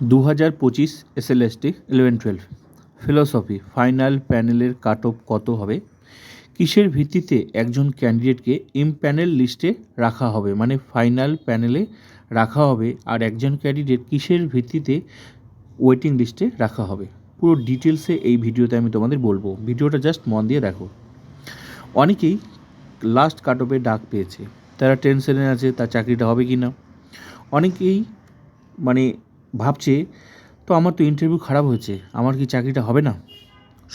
দু হাজার পঁচিশ SLST eleven twelve philosophy final প্যানেলের কাট অফ কত হবে? কিসের ভিত্তিতে একজন ক্যান্ডিডেটকে ইম প্যানেল লিস্টে রাখা হবে? মানে ফাইনাল প্যানেলে রাখা হবে আর একজন ক্যান্ডিডেট কিসের ভিত্তিতে ওয়েটিং লিস্টে রাখা হবে? পুরো ডিটেলসে এই ভিডিওতে আমি তোমাদের বলব। ভিডিওটা জাস্ট মন দিয়ে দেখো। অনেকেই লাস্ট কাট অফে ডাক পেয়েছে। তারা টেনশনে আছে, তার চাকরিটা হবে কি না অনেকেই মানে ভাবছে, তো আমার তো ইন্টারভিউ খারাপ হয়েছে, আমার কি চাকরিটা হবে না?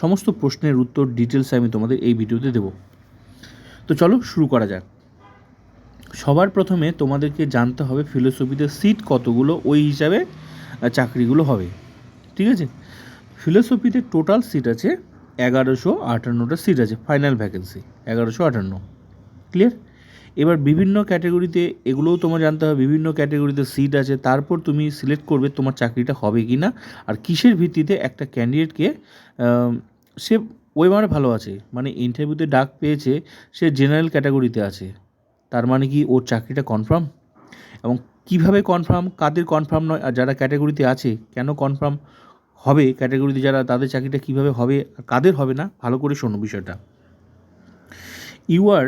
সমস্ত প্রশ্নের উত্তর ডিটেলসে আমি তোমাদের এই ভিডিওতে দেবো। তো চলো শুরু করা যাক। সবার প্রথমে তোমাদেরকে জানতে হবে ফিলোসফিতে সিট কতগুলো, ওই হিসাবে চাকরিগুলো হবে। ঠিক আছে? ফিলোসফিতে টোটাল সিট আছে এগারোশো আটান্নটা সিট আছে ফাইনাল ভ্যাকেন্সি এগারোশো আটান্ন। ক্লিয়ার এবার বিভিন্ন ক্যাটাগরিতে এগুলোও তোমার জানতে হবে, বিভিন্ন ক্যাটাগরিতে সিট আছে, তারপর তুমি সিলেক্ট করবে তোমার চাকরিটা হবে কি না আর কিসের ভিত্তিতে একটা ক্যান্ডিডেটকে সে ওই মানে ভালো আছে মানে ইন্টারভিউতে ডাক পেয়েছে, সে জেনারেল ক্যাটাগরিতে আছে, তার মানে কি ওর চাকরিটা কনফার্ম এবং কীভাবে কনফার্ম কাদের কনফার্ম নয়, আর যারা ক্যাটাগরিতে আছে, কেন কনফার্ম হবে ক্যাটাগরিতে যারা তাদের চাকরিটা কীভাবে হবে কাদের হবে না, ভালো করে শোনো বিষয়টা। ইউআর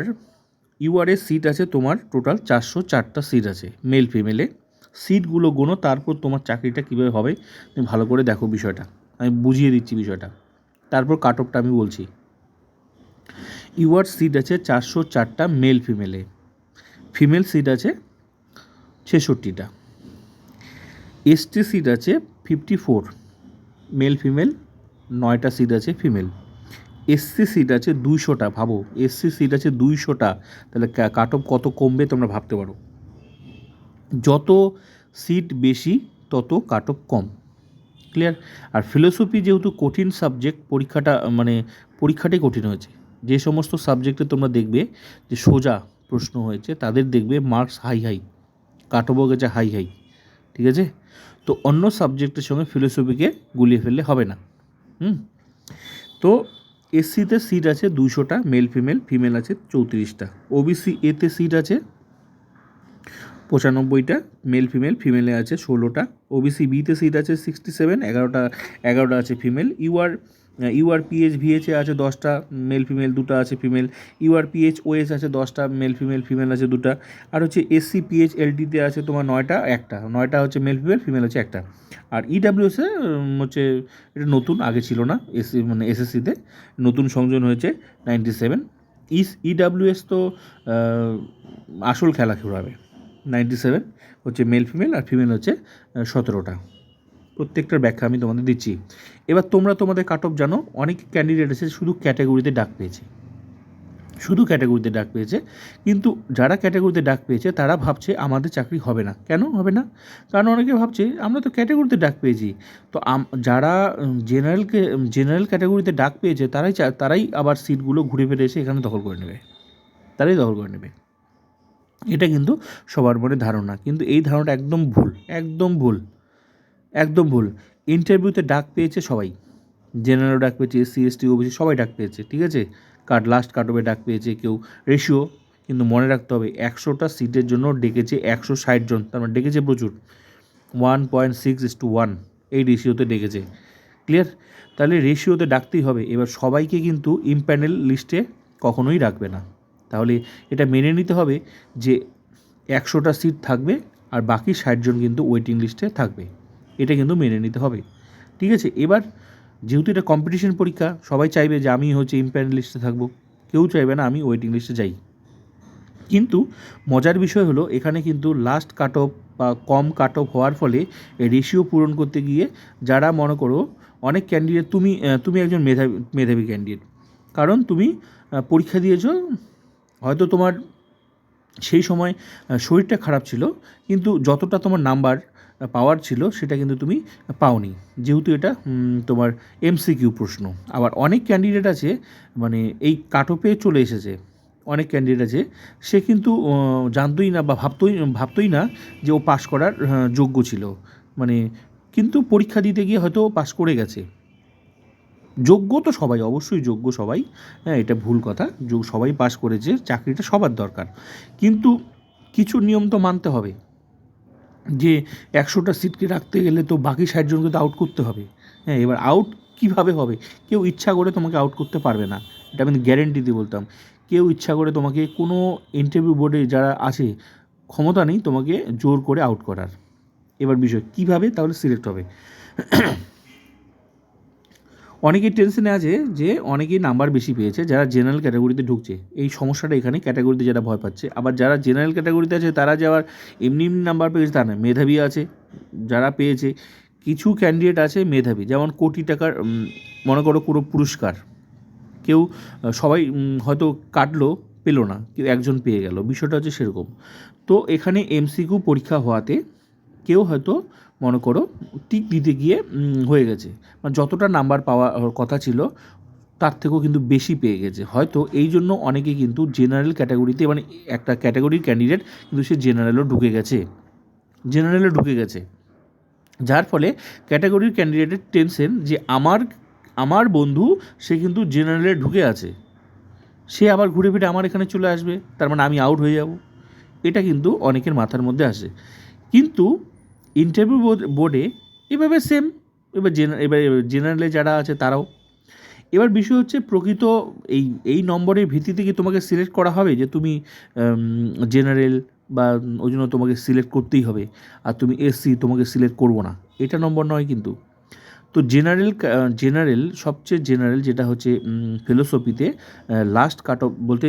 ইউআরের সিট আছে তোমার টোটাল চারশো চারটা সিট আছে মেল ফিমেলে সিটগুলো গোনো, তারপর তোমার চাকরিটা কীভাবে হবে, তুমি ভালো করে দেখো বিষয়টা। আমি বুঝিয়ে দিচ্ছি বিষয়টা। তারপর কাট অফটা আমি বলছি। ইউআর সিট আছে চারশো চারটা মেল ফিমেলে ফিমেল সিট আছে ছেষট্টিটা। এসটি সিট আছে ফিফটি ফোর মেল ফিমেল নয়টা সিট আছে ফিমেল এসসি সিট আছে দুইশোটা, ভাবো, এসসি সিট আছে দুইশোটা, তাহলে কাট অফ কত কমবে তোমরা ভাবতে পারো। যত সিট বেশি, তত কাট অফ কম। ক্লিয়ার? আর ফিলোসফি যেহেতু কঠিন সাবজেক্ট, পরীক্ষাটা মানে পরীক্ষাটাই কঠিন হয়েছে। যে সমস্ত সাবজেক্টে তোমরা দেখবে যে সোজা প্রশ্ন হয়েছে, তাদের দেখবে মার্কস হাই হাই, কাট অফও গেছে হাই হাই, ঠিক আছে? তো অন্য সাবজেক্টের সঙ্গে ফিলোসফিকে গুলিয়ে ফেললে হবে না। হুম? তো এসসিতে সিট আছে দুশোটা মেল ফিমেল ফিমেল আছে চৌত্রিশটা। ওবিসি এতে সিট আছে পঁচানব্বইটা মেল ফিমেল ফিমেলে আছে ষোলোটা। ওবিসি বিতে সিট আছে সিক্সটি সেভেন এগারোটা এগারোটা আছে ফিমেল ইউআর ইউআর পিএইচ ভিএচে আছে দশটা, মেল ফিমেল দুটো আছে ফিমেল। ইউআর পিএইচ ওএস আছে দশটা, মেল ফিমেল ফিমেল আছে দুটো। আর হচ্ছে এসসি পিএইচ এলডিতে আছে তোমার নয়টা, একটা। নয়টা হচ্ছে মেল ফিমেল ফিমেল হচ্ছে একটা। আর ইডাব্লিউএসে হচ্ছে এটা নতুন, আগে ছিল না এসসি মানে এসএসসিতে নতুন সংযোজন হয়েছে নাইনটি সেভেন। ইস ইডাব্লিউএস তো আসল খেলা খেলাবে নাইনটি সেভেন হচ্ছে মেল ফিমেল আর ফিমেল হচ্ছে সতেরোটা। প্রত্যেকটার ব্যাখ্যা আমি তোমাদের দিচ্ছি। এবার তোমরা তোমাদের কাট অফ জানো, অনেক ক্যান্ডিডেট আছে শুধু ক্যাটাগরিতে ডাক পেয়েছে। শুধু ক্যাটাগরিতে ডাক পেয়েছে, কিন্তু যারা ক্যাটাগরিতে ডাক পেয়েছে, তারা ভাবছে আমাদের চাকরি হবে না। কেন হবে না? কারণ অনেকে ভাবছে, আমরা তো ক্যাটাগরিতে ডাক পেয়েছি। তো যারা জেনারেলকে জেনারেল ক্যাটাগরিতে ডাক পেয়েছে, তারাই তারাই আবার সিটগুলো ঘুরে ফিরে এসে এখানে দখল করে নেবে। তারাই দখল করে নেবে। এটা কিন্তু সবার মনে ধারণা, কিন্তু এই ধারণাটা একদম ভুল একদম ভুল। একদম ভুল। ইন্টারভিউতে ডাক পেয়েছে সবাই। জেনারেল ডাক পেয়েছে এসসি এসটি ওবিসি সবাই ডাক পেয়েছে, ঠিক আছে? কার্ড লাস্ট কাটবে ডাক পেয়েছে কেউ। রেশিও কিন্তু মনে রাখতে হবে, একশোটা সিটের জন্য ডেকেছে একশো ষাট জন, তার মানে ডেকেছে প্রচুর। One point six is two one এই রেশিওতে ডেকেছে। ক্লিয়ার তাহলে রেশিওতে ডাকতেই হবে। এবার সবাইকে কিন্তু ইম্প্যানেল লিস্টে কখনোই রাখবে না। তাহলে এটা মেনে নিতে হবে যে একশোটা সিট থাকবে আর বাকি ষাটজন কিন্তু ওয়েটিং লিস্টে থাকবে। এটা কিন্তু মেনে নিতে হবে। ঠিক আছে? এবার যেহেতু এটা কম্পিটিশন পরীক্ষা, সবাই চাইবে যে আমি হচ্ছে ইম্প্যানেল লিস্টে থাকব। কেউ চাইবে না আমি ওয়েটিং লিস্টে যাই। কিন্তু মজার বিষয় হলো, এখানে কিন্তু লাস্ট কাট অফ বা কম কাট অফ হওয়ার ফলে রেশিও পূরণ করতে গিয়ে যারা মনে করো অনেক ক্যান্ডিডেট তুমি তুমি একজন মেধাবী মেধাবী ক্যান্ডিডেট কারণ তুমি পরীক্ষা দিয়েছ, হয়তো তোমার সেই সময় শরীরটা খারাপ ছিল, কিন্তু যতটা তোমার নাম্বার পাওয়ার ছিল, সেটা কিন্তু তুমি পাওনি। যেহেতু এটা তোমার এমসিকিউ প্রশ্ন। আবার অনেক ক্যান্ডিডেট আছে মানে এই কাটপে চলে এসেছে। অনেক ক্যান্ডিডেট আছে, সে কিন্তু জানতোই না বা ভাবতোই ভাবতোই না যে ও পাশ করার যোগ্য ছিল। মানে কিন্তু পরীক্ষা দিতে গিয়ে হয়তো পাশ করে গেছে। যোগ্য তো সবাই, অবশ্যই যোগ্য সবাই। হ্যাঁ এটা ভুল কথা। সবাই পাশ করেছে, চাকরিটা সবার দরকার। কিন্তু কিছু নিয়ম তো মানতে হবে। যে একশোটা সিটকে রাখতে গেলে তো বাকি ষাট জনকে তো আউট করতে হবে। হ্যাঁ এবার আউট কীভাবে হবে? কেউ ইচ্ছা করে তোমাকে আউট করতে পারবে না। এটা আমি গ্যারেন্টি দিয়ে বলতাম। কেউ ইচ্ছা করে তোমাকে কোনো ইন্টারভিউ বোর্ডে যারা আছে, ক্ষমতা নেই তোমাকে জোর করে আউট করার। এবার বিষয়, কীভাবে? তাহলে সিলেক্ট হবে। অনেকেই টেনশনে আছে যে অনেকেই নাম্বার বেশি পেয়েছে যারা জেনারেল ক্যাটাগরিতে ঢুকছে। এই সমস্যাটা এখানে ক্যাটাগরিতে যারা ভয় পাচ্ছে। আবার যারা জেনারেল ক্যাটাগরিতে আছে, তারা যে আবার এমনি এমনি নাম্বার পেয়েছে তা না মেধাবী আছে, যারা পেয়েছে, কিছু ক্যান্ডিডেট আছে মেধাবী। যেমন কোটি টাকার মনে করো কোনো পুরস্কার। কেউ সবাই হয়তো কাটলো, পেল না কেউ একজন পেয়ে গেল। বিষয়টা হচ্ছে সেরকম। তো এখানে এমসিকিউ পরীক্ষা হওয়াতে কেউ হয়তো, মনে করো, টিক দিতে গিয়ে হয়ে গেছে। মানে যতটা নাম্বার পাওয়ার কথা ছিল, তার থেকেও কিন্তু বেশি পেয়ে গেছে। হয়তো এই জন্য অনেকে কিন্তু জেনারেল ক্যাটাগরিতে মানে একটা ক্যাটাগরির ক্যান্ডিডেট কিন্তু সে জেনারেলও ঢুকে গেছে। জেনারেলও ঢুকে গেছে। যার ফলে ক্যাটাগরির ক্যান্ডিডেটের টেনশন যে আমার আমার বন্ধু, সে কিন্তু জেনারেলে ঢুকে আছে। সে আবার ঘুরে ফিরে আমার এখানে চলে আসবে। তার মানে আমি আউট হয়ে যাব। এটা কিন্তু অনেকের মাথার মধ্যে আসে। কিন্তু ইন্টারভিউ বোর্ডে এভাবে সেম এবার এবার জেনারেলে যারা আছে তারাও। এবার বিষয় হচ্ছে প্রকৃত এই এই নম্বরের ভিত্তিতে কি তোমাকে সিলেক্ট করা হবে? যে তুমি জেনারেল বা ওই জন্য তোমাকে সিলেক্ট করতেই হবে। আর তুমি এসসি তোমাকে সিলেক্ট করব না। এটা নম্বর নয় কিন্তু। তো জেনারেল জেনারেল সবচেয়ে জেনারেল যেটা হচ্ছে ফিলোসফিতে লাস্ট কাট অফ বলতে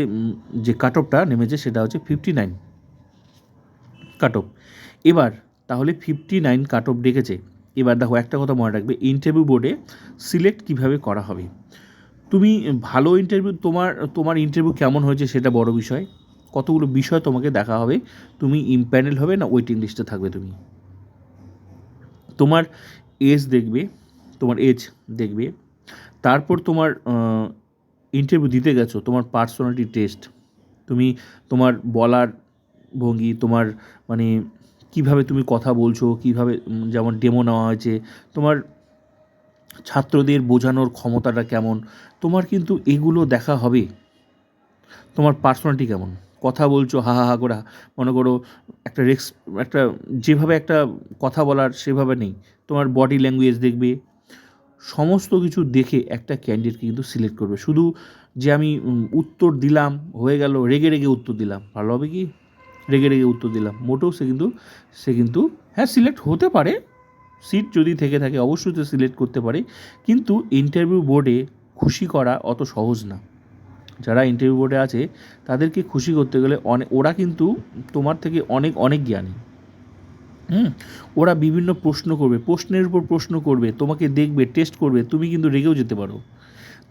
যে কাট অফটা নেমেছে সেটা হচ্ছে ফিফটি নাইন কাট অফ এবার তাহলে ফিফটি নাইন কাট অফ ডেকেছে। এবার দেখো একটা কথা মনে রাখবে ইন্টারভিউ বোর্ডে সিলেক্ট কীভাবে করা হবে? তুমি ভালো ইন্টারভিউ তোমার তোমার ইন্টারভিউ কেমন হয়েছে সেটা বড় বিষয়। কতগুলো বিষয় তোমাকে দেখা হবে। তুমি ইম্প্যানেল হবে না ওয়েটিং লিস্টে থাকবে তুমি? তোমার এজ দেখবে, তোমার এজ দেখবে। তারপর তোমার ইন্টারভিউ দিতে গেছো, তোমার পার্সোনালিটি টেস্ট তুমি তোমার বলার ভঙ্গি, তোমার মানে কীভাবে তুমি কথা বলছো, কীভাবে যেমন ডেমো নেওয়া হয়েছে, তোমার ছাত্রদের বোঝানোর ক্ষমতাটা কেমন, তোমার কিন্তু এগুলো দেখা হবে। তোমার পার্সোনালিটি কেমন? কথা বলছো, হা হা হা করে, মনে করো একটা রেক্স, একটা, যেভাবে একটা কথা বলার সেভাবে নেই। তোমার বডি ল্যাঙ্গুয়েজ দেখবে। সমস্ত কিছু দেখে একটা ক্যান্ডিডেটকে কিন্তু সিলেক্ট করবে। শুধু যে আমি উত্তর দিলাম, হয়ে গেল, রেগে রেগে উত্তর দিলাম, ভালো হবে কি? রেগে রেগে উত্তর দিলাম। মোটেও সে কিন্তু সে কিন্তু হ্যাঁ সিলেক্ট হতে পারে। সিট যদি থেকে থাকে, অবশ্যই তো সিলেক্ট করতে পারে। কিন্তু ইন্টারভিউ বোর্ডে খুশি করা অত সহজ না। যারা ইন্টারভিউ বোর্ডে আছে, তাদেরকে খুশি করতে গেলে অনেক ওরা কিন্তু তোমার থেকে অনেক অনেক জ্ঞানী। হুম? ওরা বিভিন্ন প্রশ্ন করবে, প্রশ্নের উপর প্রশ্ন করবে, তোমাকে দেখবে টেস্ট করবে, তুমি কিন্তু রেগেও যেতে পারো।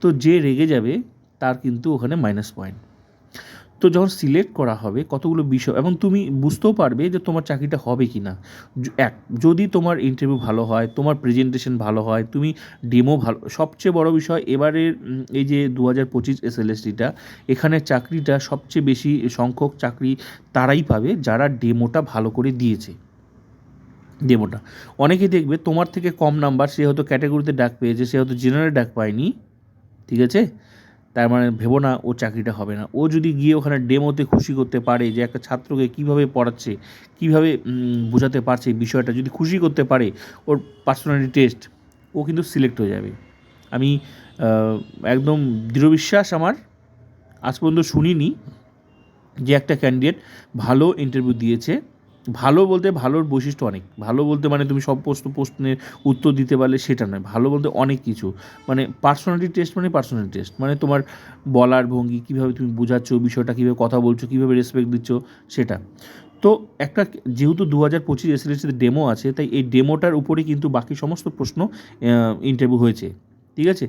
তো যে রেগে যাবে, তার কিন্তু ওখানে মাইনাস পয়েন্ট তো যখন সিলেক্ট করা হবে কতগুলো বিষয়, এবং তুমি বুঝতেও পারবে যে তোমার চাকরিটা হবে কি না এক, যদি তোমার ইন্টারভিউ ভালো হয়, তোমার প্রেজেন্টেশন ভালো হয়, তুমি ডেমো ভালো, সবচেয়ে বড় বিষয় এবারের এই যে দু হাজার পঁচিশ এসএলএসটিটা, এখানে চাকরিটা সবচেয়ে বেশি সংখ্যক চাকরি তারাই পাবে যারা ডেমোটা ভালো করে দিয়েছে। ডেমোটা অনেকে দেখবে তোমার থেকে কম নাম্বার সে হয়তো ক্যাটাগরিতে ডাক পেয়েছে, সে হয়তো জেনারেল ডাক পায়নি, ঠিক আছে? তার মানে ভেবো না ও চাকরিটা হবে না। ও যদি গিয়ে ওখানে ডেমোতে খুশি করতে পারে যে একটা ছাত্রকে কীভাবে পড়াচ্ছে, কীভাবে বোঝাতে পারছে বিষয়টা, যদি খুশি করতে পারে ওর পার্সোনালিটি টেস্ট ও কিন্তু সিলেক্ট হয়ে যাবে। আমি একদম দৃঢ় বিশ্বাস আমার, আজ পর্যন্ত শুনিনি যে একটা ক্যান্ডিডেট ভালো ইন্টারভিউ দিয়েছে। ভালো বলতে ভালোর বৈশিষ্ট্য অনেক। ভালো বলতে মানে তুমি সব প্রশ্ন, প্রশ্নের উত্তর দিতে পারলে সেটা নয়। ভালো বলতে অনেক কিছু। মানে পার্সোনালিটি টেস্ট মানে পার্সোনালিটি টেস্ট মানে তোমার বলার ভঙ্গি, কীভাবে তুমি বোঝাচ্ছ বিষয়টা, কীভাবে কথা বলছো, কীভাবে রেসপেক্ট দিচ্ছ, সেটা। তো একটা যেহেতু দু হাজার পঁচিশ এসএলএসিতে ডেমো আছে, তাই এই ডেমোটার উপরে কিন্তু বাকি সমস্ত প্রশ্ন ইন্টারভিউ হয়েছে। ঠিক আছে?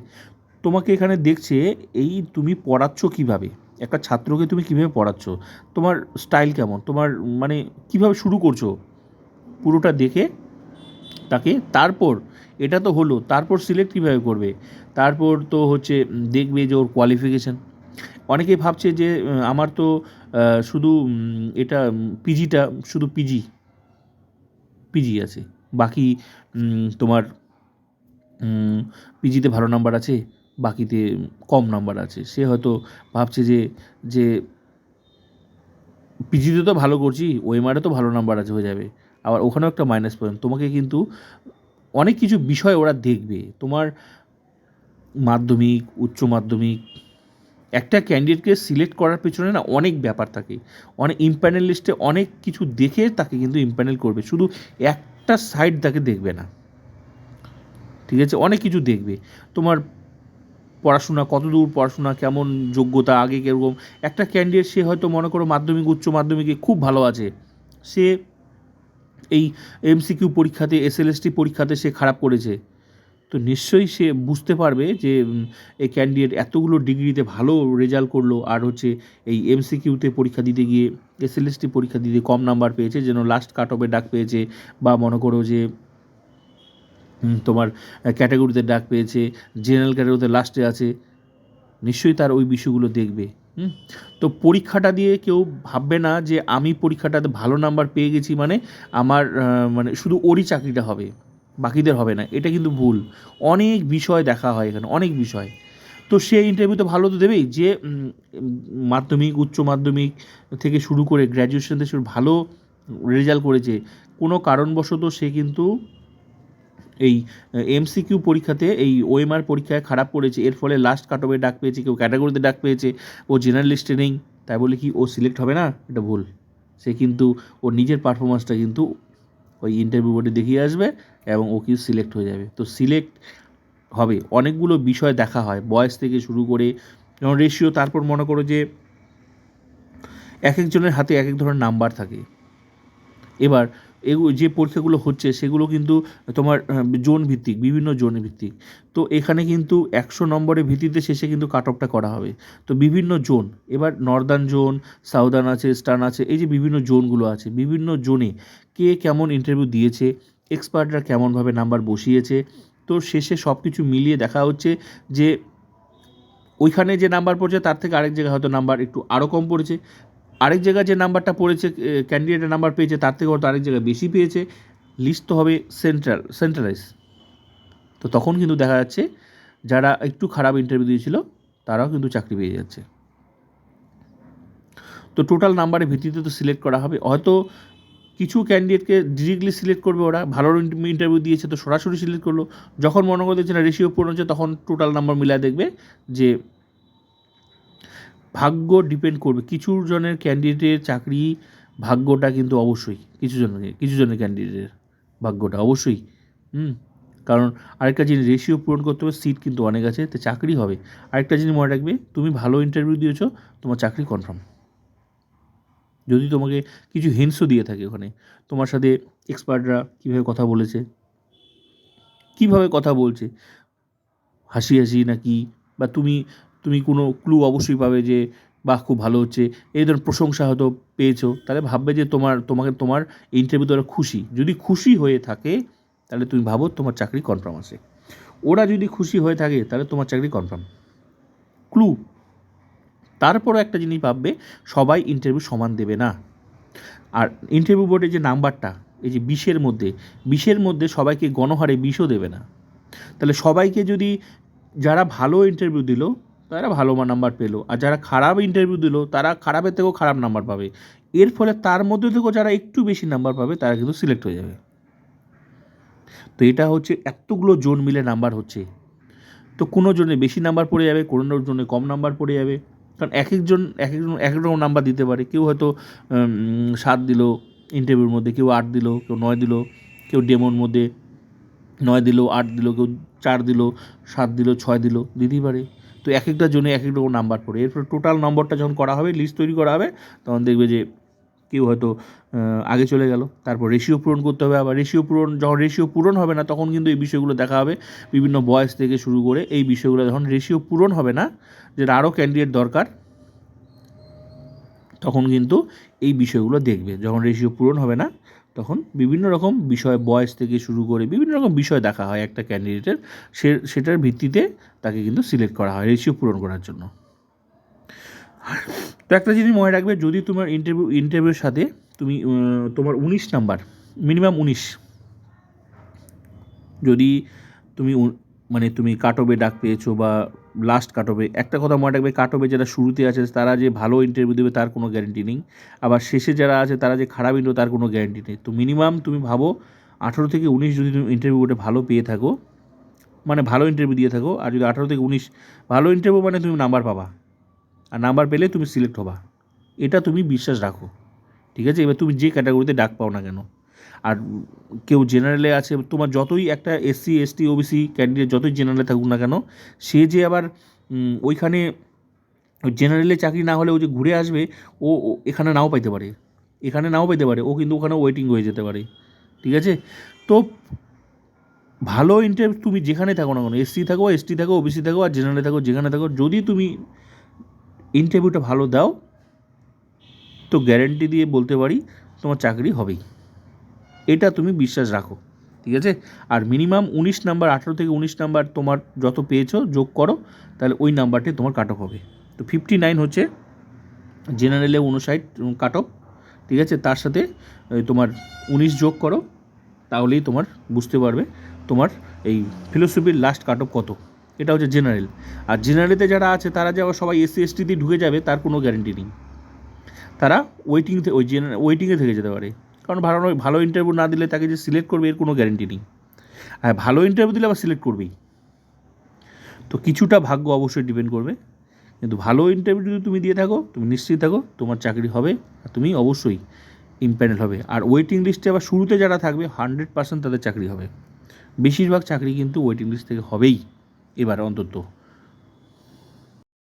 তোমাকে এখানে দেখছে, এই তুমি পড়াচ্ছ কীভাবে? একটা ছাত্রকে তুমি কীভাবে পড়াচ্ছ? তোমার স্টাইল কেমন? তোমার মানে কীভাবে শুরু করছ? পুরোটা দেখে তাকে, তারপর এটা তো হলো, তারপর সিলেক্ট কীভাবে করবে? তারপর তো হচ্ছে দেখবে যে ওর কোয়ালিফিকেশান অনেকেই ভাবছে যে আমার তো শুধু এটা পিজিটা, শুধু পিজি পিজি আছে। বাকি তোমার পিজিতে ভালো নাম্বার আছে? বাকিতে কম নাম্বার আছে। সে হয়তো ভাবছে যে যে পিজিতে তো ভালো করছি ওএমআরে তো ভালো নাম্বার আছে হয়ে যাবে। আবার ওখানেও একটা মাইনাস পয়েন্ট তোমাকে কিন্তু অনেক কিছু বিষয় ওরা দেখবে। তোমার মাধ্যমিক, উচ্চ মাধ্যমিক, একটা ক্যান্ডিডেটকে সিলেক্ট করার পেছনে না অনেক ব্যাপার থাকে। অনেক ইম্প্যানেল লিস্টে অনেক কিছু দেখে তাকে কিন্তু ইম্প্যানেল করবে। শুধু একটা সাইড তাকে দেখবে না। ঠিক আছে? অনেক কিছু দেখবে। তোমার পড়াশোনা, কতদূর পড়াশোনা, কেমন যোগ্যতা, আগে কীরকম? একটা ক্যান্ডিডেট সে হয়তো মনে করো মাধ্যমিক, উচ্চ মাধ্যমিকে খুব ভালো আছে। সে এই এমসিকিউ পরীক্ষাতে এসএলএসটি পরীক্ষাতে সে খারাপ করেছে। তো নিশ্চয়ই সে বুঝতে পারবে যে এই ক্যান্ডিডেট এতগুলো ডিগ্রিতে ভালো রেজাল্ট করল আর হচ্ছে এই এমসিকিউতে পরীক্ষা দিতে গিয়ে এসএলএসটি পরীক্ষা দিতে কম নাম্বার পেয়েছে, যেন লাস্ট কাট অফে ডাক পেয়েছে বা মনে করো যে তোমার ক্যাটাগরিতে ডাক পেয়েছে জেনারেল ক্যাটাগরিতে লাস্টে আছে, নিশ্চয়ই তার ওই বিষয়গুলো দেখবে তো পরীক্ষাটা দিয়ে কেউ ভাববে না যে আমি পরীক্ষাটাতে ভালো নাম্বার পেয়ে গেছি মানে আমার মানে শুধু ওরই চাকরিটা হবে, বাকিদের হবে না, এটা কিন্তু ভুল। অনেক বিষয় দেখা হয় এখানে, অনেক বিষয়। তো সে ইন্টারভিউ তো ভালো তো দেবেই যে মাধ্যমিক, উচ্চ মাধ্যমিক থেকে শুরু করে গ্র্যাজুয়েশন থেকে শুরু ভালো রেজাল্ট করেছে, কোনো কারণবশত সে কিন্তু এই এমসিকিউ পরীক্ষাতে এই ওএমআর পরীক্ষায় খারাপ করেছে এর ফলে লাস্ট কাট অফে ডাক পেয়েছে, কেউ ক্যাটাগরিতে ডাক পেয়েছে। ও জেনারেল লিস্টে নেই তাই বলে কি ও সিলেক্ট হবে না? এটা ভুল। সে কিন্তু, ওর নিজের পারফরমেন্সটা কিন্তু ওই ইন্টারভিউ বোর্ডে দেখিয়ে আসবে এবং ও কিন্তু সিলেক্ট হয়ে যাবে। তো সিলেক্ট হবে। অনেকগুলো বিষয় দেখা হয়। বয়স থেকে শুরু করে, যেমন রেশিও তারপর মনে করো যে এক একজনের হাতে এক এক ধরনের নাম্বার থাকে। এবার যে পরীক্ষাগুলো হচ্ছে সেগুলো কিন্তু তোমার জোন ভিত্তিক, বিভিন্ন জোন ভিত্তিক। তো এখানে কিন্তু একশো নম্বরের ভিত্তিতে শেষে কিন্তু কাট অফটা করা হবে। তো বিভিন্ন জোন, এবার নর্দার্ন জোন সাউদার্ন আছে ইস্টার্ন আছে, এই যে বিভিন্ন জোনগুলো আছে, বিভিন্ন জোনে কে কেমন ইন্টারভিউ দিয়েছে এক্সপার্টরা কেমনভাবে নাম্বার বসিয়েছে, তো শেষে সব কিছু মিলিয়ে দেখা হচ্ছে যে, ওইখানে যে নাম্বার পড়ছে, তার থেকে আরেক জায়গায় হয়তো নাম্বার একটু আরও কম পড়েছে। আরেক জায়গায় যে নাম্বারটা পড়েছে ক্যান্ডিডেটের নাম্বার পেয়েছে, তার থেকে হয়তো আরেক জায়গায় বেশি পেয়েছে। লিস্ট তো হবে সেন্ট্রাল সেন্ট্রালাইজ তো তখন কিন্তু দেখা যাচ্ছে, যারা একটু খারাপ ইন্টারভিউ দিয়েছিল, তারাও কিন্তু চাকরি পেয়ে যাচ্ছে। তো টোটাল নাম্বারের ভিত্তিতে তো সিলেক্ট করা হবে। হয়তো কিছু ক্যান্ডিডেটকে ডিরেক্টলি সিলেক্ট করবে ওরা, ভালো ইন্টারভিউ দিয়েছে, তো সরাসরি সিলেক্ট করল। যখন মনে করে দেখছে না রেশিও পূরণ হচ্ছে, তখন টোটাল নাম্বার মিলায় দেখবে যে ভাগ্য ডিপেন্ড করবে। কিছু জনের ক্যান্ডিডেটের চাকরি ভাগ্যটা কিন্তু অবশ্যই, কিছু জনের কিছু জনের ক্যান্ডিডেটের ভাগ্যটা অবশ্যই, হুম? কারণ আরেকটা জিনিস রেশিও পূরণ করতে হবে সিট কিন্তু অনেক আছে, তো চাকরি হবে। আরেকটা জিনিস মনে রাখবে, তুমি ভালো ইন্টারভিউ দিয়েছ, তোমার চাকরি কনফার্ম যদি তোমাকে কিছু হিন্টসও দিয়ে থাকে ওখানে, তোমার সাথে এক্সপার্টরা কীভাবে কথা বলেছে, কীভাবে কথা বলছে, হাসি হাসি নাকি, বা তুমি তুমি কোনো ক্লু অবশ্যই পাবে যে, বাহ, খুব ভালো হচ্ছে। এই ধরনের প্রশংসা হয়তো পেয়েছ। তাহলে ভাববে যে তোমার, তোমাকে, তোমার ইন্টারভিউতে ওরা খুশি। যদি খুশি হয়ে থাকে, তাহলে তুমি ভাবো তোমার চাকরি কনফার্ম আছে। ওরা যদি খুশি হয়ে থাকে, তাহলে তোমার চাকরি কনফার্ম ক্লু তারপরও একটা জিনিস ভাববে, সবাই ইন্টারভিউ সমান দেবে না। আর ইন্টারভিউ বোর্ডের যে নাম্বারটা, এই যে বিশের মধ্যে বিশের মধ্যে সবাইকে গণহারে বিশও দেবে না। তাহলে সবাইকে যদি, যারা ভালো ইন্টারভিউ দিল তারা ভালো নাম্বার পেল। আর যারা খারাপ ইন্টারভিউ দিল, তারা খারাপের থেকেও খারাপ নাম্বার পাবে। এর ফলে তার মধ্যে থেকেও যারা একটু বেশি নাম্বার পাবে, তারা কিন্তু সিলেক্ট হয়ে যাবে। তো এটা হচ্ছে এতগুলো জোন মিলে নাম্বার হচ্ছে। তো কোনো জনে বেশি নাম্বার পড়ে যাবে, কোনো জনে কম নাম্বার পড়ে যাবে। কারণ এক একজন এক একজন এক এক রকম নাম্বার দিতে পারে। কেউ হয়তো সাত দিল ইন্টারভিউর মধ্যে, কেউ আট দিল, কেউ নয় দিল, কেউ ডেমোর মধ্যে নয় দিল, আট দিল, কেউ চার দিল, সাত দিল, ছয় দিল, দিতেই পারে। তো এক একটা জনে এক এক রকম নাম্বার পড়ে এরপর টোটাল নম্বরটা যখন করা হবে লিস্ট তৈরি করা হবে, তখন দেখবে যে কেউ হয়তো আগে চলে গেল। তারপর রেশিও পূরণ করতে হবে আবার। রেশিও পূরণ, যখন রেশিও পূরণ হবে না, তখন কিন্তু এই বিষয়গুলো দেখা হবে। বিভিন্ন বয়স থেকে শুরু করে এই বিষয়গুলো। যখন রেশিও পূরণ হবে না, যেটা আরও ক্যান্ডিডেট দরকার, তখন কিন্তু এই বিষয়গুলো দেখবে। যখন রেশিও পূরণ হবে না তখন বিভিন্ন রকম বিষয়, বয়স থেকে শুরু করে বিভিন্ন রকম বিষয় দেখা হয় একটা ক্যান্ডিডেটের সে, সেটার ভিত্তিতে তাকে কিন্তু সিলেক্ট করা হয় রেশিও পূরণ করার জন্য। তো একটা জিনিস মনে রাখবে, যদি তোমার ইন্টারভিউ ইন্টারভিউর সাথে তুমি তোমার উনিশ নাম্বার মিনিমাম উনিশ। যদি তুমি মানে তুমি কাটবে ডাক পেয়েছ বা লাস্ট কাটবে একটা কথা মনে রাখবে কাটবে যারা শুরুতে আছে, তারা যে ভালো ইন্টারভিউ দেবে তার কোনো গ্যারেন্টি নেই। আবার শেষে যারা আছে, তারা যে খারাপ ইন্টারভিউ তার কোনো গ্যারেন্টি নেই। তো মিনিমাম তুমি ভাবো, আঠেরো থেকে উনিশ যদি তুমি ইন্টারভিউ ওটা ভালো পেয়ে থাকো মানে ভালো ইন্টারভিউ দিয়ে থাকো, আর যদি আঠেরো থেকে উনিশ, ভালো ইন্টারভিউ মানে তুমি নাম্বার পাবা। আর নাম্বার পেলে তুমি সিলেক্ট হবা। এটা তুমি বিশ্বাস রাখো। ঠিক আছে? এবার তুমি যে ক্যাটাগরিতে ডাক পাও না কেন আর কেউ জেনারেলে আছে, তোমার যতই একটা এসসি এসটি ওবিসি ক্যান্ডিডেট যতই জেনারেলে থাকুক না কেন, সে যে আবার ওইখানে জেনারেলে চাকরি না হলে ও যে ঘুরে আসবে, ও এখানে নাও পাইতে পারে। এখানে নাও পেতে পারে, ও কিন্তু ওখানে ওয়েটিং হয়ে যেতে পারে। ঠিক আছে? তো ভালো ইন্টারভিউ তুমি যেখানে থাকো না কেন এসসি থাকো এসটি থাকো ওবিসি থাকো আর জেনারেলে থাকো, যেখানে থাকো, যদি তুমি ইন্টারভিউটা ভালো দাও, তো গ্যারেন্টি দিয়ে বলতে পারি তোমার চাকরি হবেই। এটা তুমি বিশ্বাস রাখো, ঠিক আছে? আর মিনিমাম উনিশ নাম্বার আঠেরো থেকে উনিশ নাম্বার তোমার যত পেয়েছ, যোগ করো, তাহলে ওই নাম্বারটি তোমার কাট অফ হবে। তো ফিফটি নাইন হচ্ছে জেনারেলে উনষাট কাট অফ ঠিক আছে? তার সাথে তোমার উনিশ যোগ করো, তাহলেই তোমার বুঝতে পারবে তোমার এই ফিলোসফির লাস্ট কাট অফ কত। এটা হচ্ছে জেনারেল আর জেনারেলে যারা আছে, তারা যে আবার সবাই এসসি এসটিতে ঢুকে যাবে, তার কোনো গ্যারেন্টি নেই। তারা ওয়েটিং ওই জেনারেল ওয়েটিংয়ে থেকে যেতে পারে। কারণ ভালো ভালো ইন্টারভিউ না দিলে তাকে যে সিলেক্ট করবে এর কোনো গ্যারেন্টি নেই। আর ভালো ইন্টারভিউ দিলে আবার সিলেক্ট করবেই। তো কিছুটা ভাগ্য অবশ্যই ডিপেন্ড করবে। কিন্তু ভালো ইন্টারভিউ যদি তুমি দিয়ে থাকো, তুমি নিশ্চিত থাকো, তোমার চাকরি হবে আর তুমি অবশ্যই ইম্প্যানেল হবে। আর ওয়েটিং লিস্টে আবার শুরুতে যারা থাকবে হান্ড্রেড পার্সেন্ট তাদের চাকরি হবে। বেশিরভাগ চাকরি কিন্তু ওয়েটিং লিস্ট থেকে হবেই, এবার অন্তত।